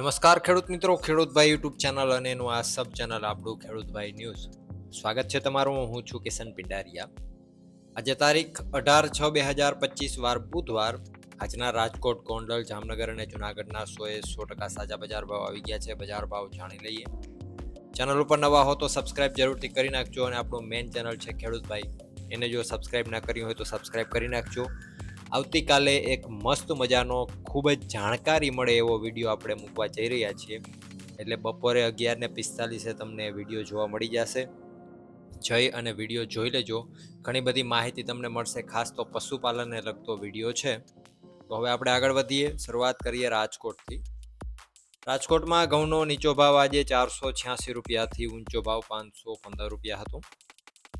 નમસ્કાર, ખેડૂત મિત્રો. ખેડૂતભાઈ યુટ્યુબ ચેનલ અને એનું આ સબ ચેનલ આપણું ખેડૂતભાઈ ન્યૂઝ. સ્વાગત છે તમારું. હું છું કિશન પિંડારિયા. આજે તારીખ અઢાર છ બે હજાર પચીસ વાર બુધવાર આજના રાજકોટ, ગોંડલ, જામનગર અને જુનાગઢના સોએ સો ટકા સાજા બજાર ભાવ આવી ગયા છે. બજાર ભાવ જાણી લઈએ. ચેનલ ઉપર નવા હો તો સબસ્ક્રાઇબ જરૂરથી કરી નાખજો અને આપણું મેઇન ચેનલ છે ખેડૂતભાઈ એને જો સબસ્ક્રાઇબ ના કરી હોય તો સબસ્ક્રાઇબ કરી નાખજો. આવતીકાલે એક મસ્ત મજાનો, ખૂબ જ જાણકારી મળે એવો વીડિયો આપણે મૂકવા જઈ રહ્યા છીએ. એટલે બપોરે અગિયાર ને પિસ્તાલીસે તમને વીડિયો જોવા મળી જશે. જઈ અને વીડિયો જોઈ લેજો. ઘણી બધી માહિતી તમને મળશે, ખાસ તો પશુપાલનને લગતો વીડિયો છે. તો હવે આપણે આગળ વધીએ. શરૂઆત કરીએ રાજકોટથી. રાજકોટમાં ઘઉંનો નીચો ભાવ આજે ચારસો છ્યાસી રૂપિયાથી ઊંચો ભાવ પાંચસો પંદર રૂપિયા હતો.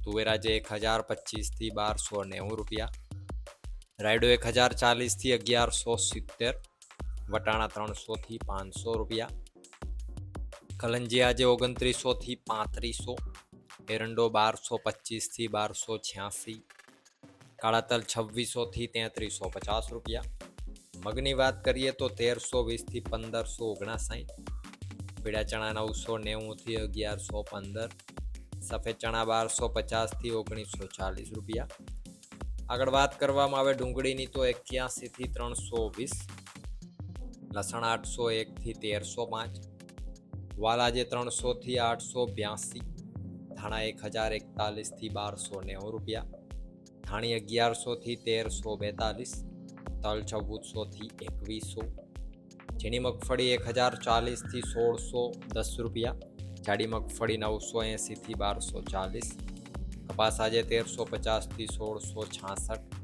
તુવેર આજે એક હજાર પચીસથી બારસો નેવું રૂપિયા. રાયડો એક હજાર ચાલીસથી અગિયારસો સિત્તેર, વટાણા ત્રણસોથી પાંચસો રૂપિયા કલંજી આજે ઓગણત્રીસોથી પાંત્રીસો, એરંડો બારસો પચીસથી બારસો છ્યાસી કાળા તલ છવ્વીસોથી તેત્રીસો પચાસ રૂપિયા, મગની વાત કરીએ તો તેરસો વીસથી પંદરસો ઓગણસાઠ, પીળા ચણા નવસો નેવુંથી અગિયારસો પંદર, સફેદ ચણા બારસો પચાસથી ઓગણીસો ચાલીસ રૂપિયા આગળ વાત કરવામાં આવે ડુંગળીની તો એક્યાસીથી ત્રણસો વીસ, લસણ આઠસો એકથી તેરસો પાંચ, વાલાજે ત્રણસોથી આઠસો બ્યાસી, ધાણા એક હજાર એકતાલીસથી બારસો નેવું રૂપિયા, ધાણી અગિયારસોથી તેરસો બેતાલીસ, તલ ચૌદસોથી એકવીસો, ઝીણી મગફળી એક હજાર ચાલીસથી સોળસો દસ રૂપિયા, જાડી મગફળી નવસો એંસીથી બારસો ચાલીસ કપાસ આજે તેરસો પચાસથી સોળસો છાસઠ.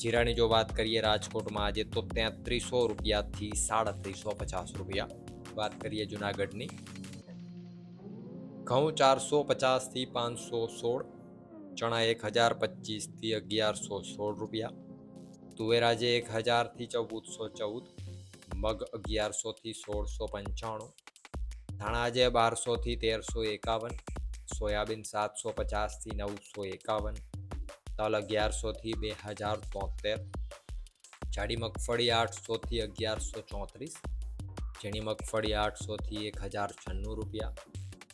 જીરાની જો વાત કરીએ રાજકોટમાં આજે તો તેત્રીસો રૂપિયાથી સાડત્રીસો પચાસ રૂપિયા. વાત કરીએ જુનાગઢની. ઘઉં ચારસો પચાસથી પાંચસો સોળ, ચણા એક હજાર પચીસથી અગિયારસો સોળ રૂપિયા, તુવેર આજે એક હજારથી ચૌદસો ચૌદ, મગ અગિયારસોથી સોળસો પંચાણું, ધાણા આજે બારસોથી તેરસો એકાવન સોયાબીન સાતસો પચાસથી નવસો એકાવન તલ અગિયારસોથી બે હજાર તોતેર, જાડી મગફળી આઠસોથી અગિયારસો ચોત્રીસ, ઝીણી મગફળી આઠસોથી એક હજાર છન્નું રૂપિયા.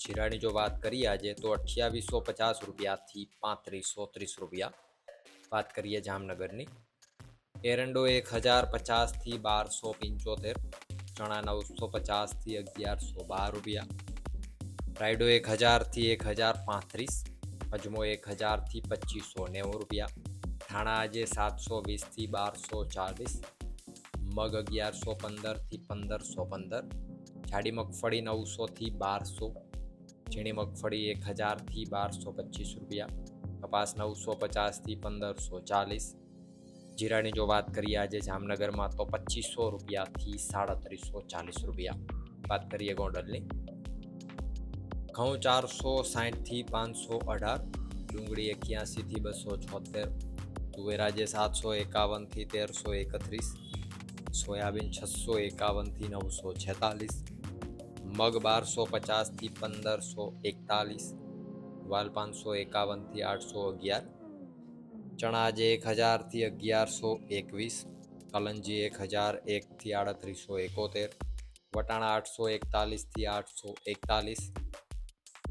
જીરાની જો વાત કરીએ આજે તો અઠ્યાવીસો પચાસ રૂપિયાથી પાંત્રીસો ત્રીસ રૂપિયા. વાત કરીએ જામનગરની. એરંડો એક હજાર પચાસથી બારસો પંચોતેર, ચણા નવસો પચાસથી અગિયારસો બાર રૂપિયા. રાયડો એક હજારથી એક હજાર પાંત્રીસ, અજમો એક હજારથી પચીસો નેવું રૂપિયા થાણા આજે સાતસો વીસથી બારસો ચાલીસ, મગ અગિયારસો પંદરથી પંદરસો પંદર, જાડી મગફળી નવસોથી બારસો, ઝીણી મગફળી એક હજારથી બારસો પચીસ રૂપિયા, કપાસ નવસો પચાસથી પંદરસો ચાલીસ, જીરાની જો વાત કરીએ આજે જામનગરમાં તો પચીસો રૂપિયાથી સાડત્રીસો ચાલીસ રૂપિયા. વાત કરીએ ગોંડલની. ઘઉં ચારસો સાઠથી પાંચસો અઢાર, ડુંગળી એક્યાસીથી બસો છોતેર તુવેરાજે સાતસો એકાવનથી તેરસો એકત્રીસ, સોયાબીન છસો એકાવનથી નવસો છેતાલીસ, મગ બારસો પચાસથી પંદરસો એકતાલીસ, વાલ પાંચસો એકાવનથી આઠસો અગિયાર, ચણા આજે એક હજારથી અગિયારસો એકવીસ, કલંજી એક હજાર એકથી આડત્રીસો એકોતેર, વટાણા આઠસો એકતાલીસથી આઠસો એકતાલીસ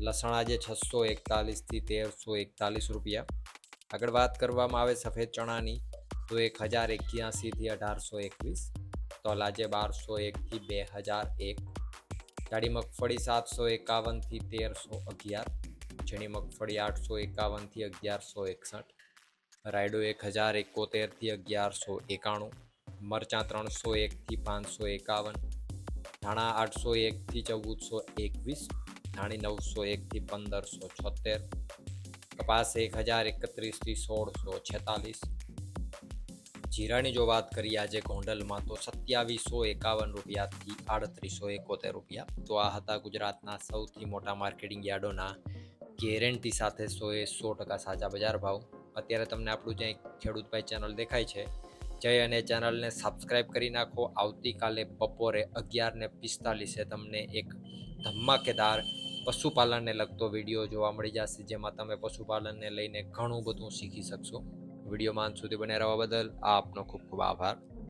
લસણ આજે છસો એકતાલીસથી તેરસો એકતાલીસ રૂપિયા. આગળ વાત કરવામાં આવે સફેદ ચણાની, તો એક હજાર એક્યાસીથી અઢારસો એકવીસ. તલ આજે બારસો એકથી બે હજાર એક. જાડી મગફળી સાતસો એકાવનથી તેરસો અગિયાર. ઝીણી મગફળી આઠસો એકાવનથી અગિયારસો એકસઠ. રાયડો એક હજાર એકોતેરથી અગિયારસો એકાણું. મરચાં ત્રણસો એકથી પાંચસો એકાવન. ધાણા આઠસો એકથી ચૌદસો એકવીસ. ધાણી નવસો એકથી પંદરસો છોતેર, કપાસ એક હજાર એકત્રીસથી સોળસો છેતાલીસ. જીરાની જો વાત કરીએ આજે ગોંડલમાં, તો સત્યાવીસો એકાવન રૂપિયાથી આડત્રીસો એકોતેર રૂપિયા. તો આ હતા ગુજરાતના સૌથી મોટા માર્કેટિંગ યાર્ડોના. ગેરંટી સાથે સોએ સો ટકા સાચા બજાર ભાવ. અત્યારે તમને આપણું જે ખેડૂતભાઈ ચેનલ દેખાય છે, જય અને ચેનલને સબસ્ક્રાઇબ કરી નાખો. આવતીકાલે બપોરે અગિયારને પિસ્તાલીસે તમને એક ધમાકેદાર પશુપાલનને લગતો વીડિયો જોવા મળી જશે, જેમાં તમે પશુપાલનને લઈને ઘણું બધું શીખી શકશો. વિડીયોમાં અંત સુધી બને રહેવા બદલ આપનો ખૂબ ખૂબ આભાર.